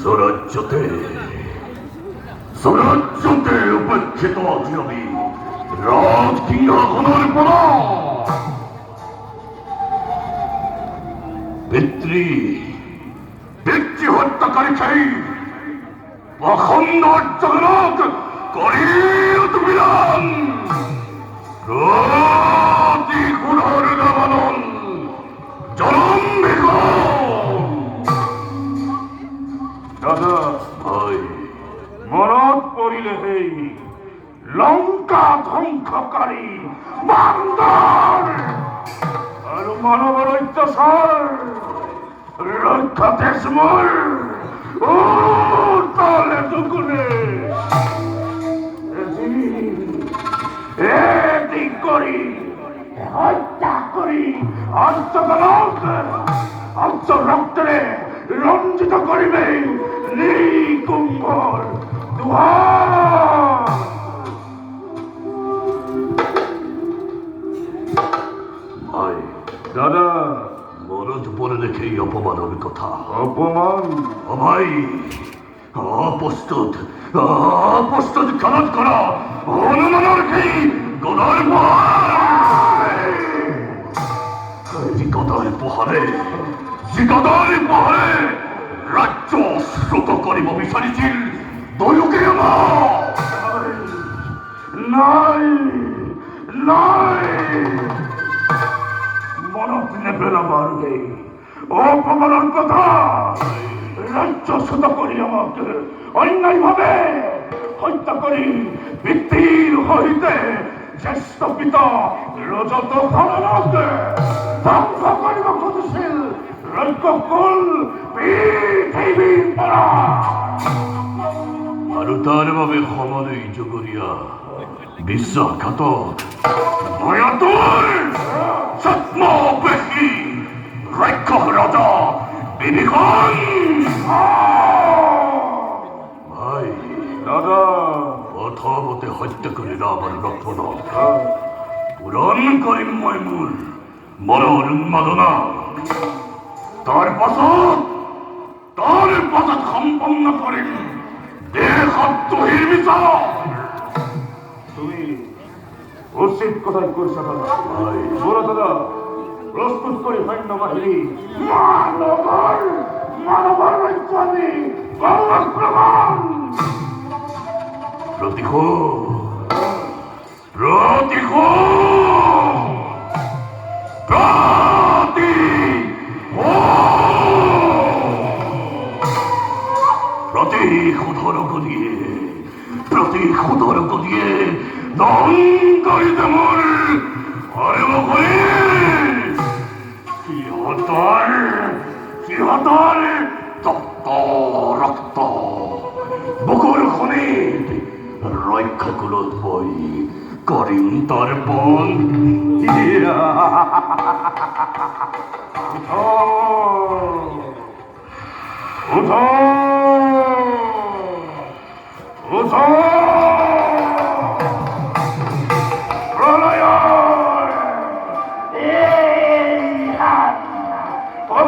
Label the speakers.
Speaker 1: স্বরাজ্যতে স্বরাজ্যতে উপেক্ষিত আছি আমি। রাজ কিংহনের পরা পিতৃ পিতৃ হত্যাকারী চাই অখণ্ড জগন্নাথ করিল তুমিলাম প্রতি গুণর নামানন
Speaker 2: লংকা ধ্বংসকাৰী বান্দৰ আৰু মানৱৰ অত্যাচাৰ ৰক্ষা দেশ মোৰ ও তলে দুগুণে। এটি কৰি হত্যা কৰি অন্তগণক অন্ত ৰক্তৰে ৰঞ্জিত কৰিবে নিকুম্ভৰ দুহাৰ দাদা।
Speaker 1: মনত পড়ে রেখেই অপমানের কথা।
Speaker 2: অপমান?
Speaker 1: ভাই অপ্রস্তুত অপ্রস্তুত খারাপ করা। হনুমানের কি গদার গদার পোহারে যে গদার পোহারে রাজ্য শ্রুত করিব বিচারিছিল দয়ুকে আমার।
Speaker 2: নাই নাই। মনত নেবে না বাড়বে অপমানের কথা, রাজ্য শত করি আমাকে অন্যায় ভাবে হত্যা করি বৃত্তির হইতে জ্যেষ্ঠ পিতা রজত ধরণকে ধ্বংস করিব খুঁজছিল রজ্ঞকুল পৃথিবীর পরা
Speaker 1: তাৰ বাবে সমানেই জগৰীয়া বিশ্বাসঘাতক ভয়াতুৰ ছদ্মবেশী ৰাক্ষস ৰজা ভাই
Speaker 2: দাদা।
Speaker 1: প্ৰথমতে হত্যা ৰাম আৰু লক্ষ্মণক পূৰণ কৰিম মই মোৰ মনৰ উন্মাদনা তাৰ পাছত তাৰ পাছত কৰিম
Speaker 2: তুমি উচিত কোথায়
Speaker 1: করছ
Speaker 2: বলো দাদা প্রস্তুত করি সৈন্য বাহিনী মানবর মানবর
Speaker 1: প্রতিশোধ প্রতিশোধ প্রতিশোধর গদিয়ে। দং করে দেমর আরে করে সিহতর সিহতর তপ্ত রক্ত বুকুর খনিত রক্ষা কুলত বই করিম তার পণ
Speaker 2: উঠো উঠো প্রলয়